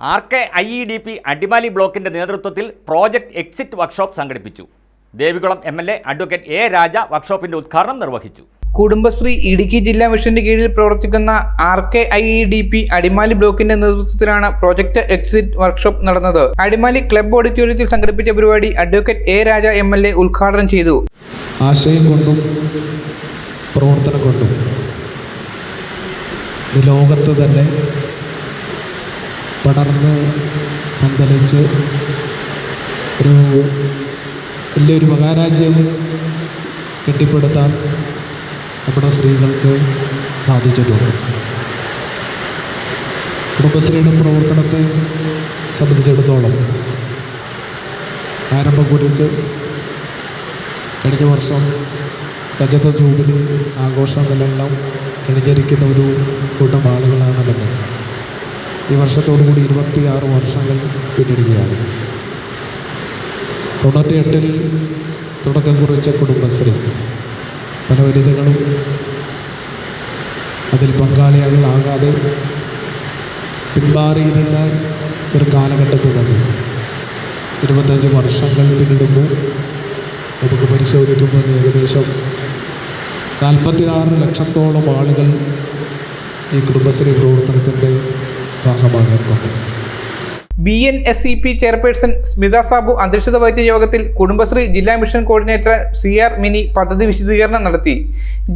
R K I E D P Adimali ബ്ലോക്കിന്റെ നേതൃത്വത്തിൽ project exit workshop സംഘടിപ്പിച്ചു. Devikulam M L A advocate A Raja വർക്ക്ഷോപ്പിന്റെ ഉദ്ഘാടനം നിർവഹിച്ചു. കുടുംബശ്രീ ഇടുക്കി ജില്ലാ മിഷന്റെ കീഴിൽ പ്രവർത്തിക്കുന്ന R K I E D P Adimali ബ്ലോക്കിന്റെ നേതൃത്വത്തിലാണ് പ്രോജക്ട് എക്സിറ്റ് വർക്ക്ഷോപ്പ് നടന്നത്. അടിമാലി ക്ലബ് ഓഡിറ്റോറിയത്തിൽ സംഘടിപ്പിച്ച പരിപാടി advocate A Raja M L A ഉദ്ഘാടനം ചെയ്തു. ആശയം കൊണ്ടും പ്രവർത്തനം കൊണ്ടും ലോകത്ത് തന്നെ പടർന്ന് പന്തലിച്ച് ഒരു വലിയൊരു മഹാരാജ്യം കെട്ടിപ്പടുത്താൻ നമ്മുടെ സ്ത്രീകൾക്ക് സാധിച്ചിട്ടുണ്ട്. കുടുംബശ്രീയുടെ പ്രവർത്തനത്തെ സംബന്ധിച്ചിടത്തോളം ആരംഭം കുറിച്ച് കഴിഞ്ഞ വർഷം രജത ജൂബിലി ആഘോഷങ്ങളെല്ലാം കഴിഞ്ഞിരിക്കുന്ന ഒരു കൂട്ടം നമ്മൾ ഈ വർഷത്തോടുകൂടി ഇരുപത്തിയാറ് വർഷങ്ങൾ പിന്നിടുകയാണ്. തൊണ്ണൂറ്റിയെട്ടിൽ തുടക്കം കുറിച്ച കുടുംബശ്രീ പല വനിതകളും അതിൽ പങ്കാളികളാകാതെ പിന്മാറിയിരുന്ന ഒരു കാലഘട്ടത്തിൽ നിന്ന് ഇരുപത്തഞ്ച് വർഷങ്ങൾ പിന്നിടുമ്പോൾ നമുക്ക് പരിശോധിക്കുമ്പോൾ ഏകദേശം നാൽപ്പത്തി ആറ് ലക്ഷത്തോളം ആളുകൾ ഈ കുടുംബശ്രീ പ്രവർത്തനത്തിന്റെ toca a banana. B N S E P chairperson Smitha Sabu അധ്യക്ഷത വഹിച്ച യോഗത്തിൽ കുടുംബശ്രീ ജില്ലാ mission coordinator C R Mini പദ്ധതി വിശദീകരണം നടത്തി.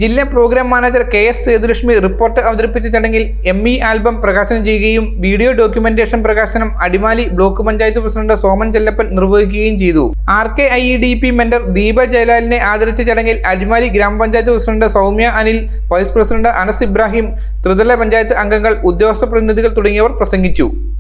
ജില്ലാ programme manager K S Sethulakshmi report അവതരിപ്പിച്ച ചടങ്ങിൽ എം ഇ ആൽബം പ്രകാശനം ചെയ്യുകയും വീഡിയോ ഡോക്യുമെന്റേഷൻ പ്രകാശനം അടിമാലി ബ്ലോക്ക് പഞ്ചായത്ത് പ്രസിഡന്റ് സോമൻ ചെല്ലപ്പൻ നിർവഹിക്കുകയും ചെയ്തു. R K I E D P mentor Deepa ജയലാലിനെ ആദരിച്ച ചടങ്ങിൽ Adimali grama panchayat president Soumya Anil vice president Anas Ibrahim ത്രിതല പഞ്ചായത്ത് അംഗങ്ങൾ ഉദ്യോഗസ്ഥ പ്രതിനിധികൾ തുടങ്ങിയവർ പ്രസംഗിച്ചു.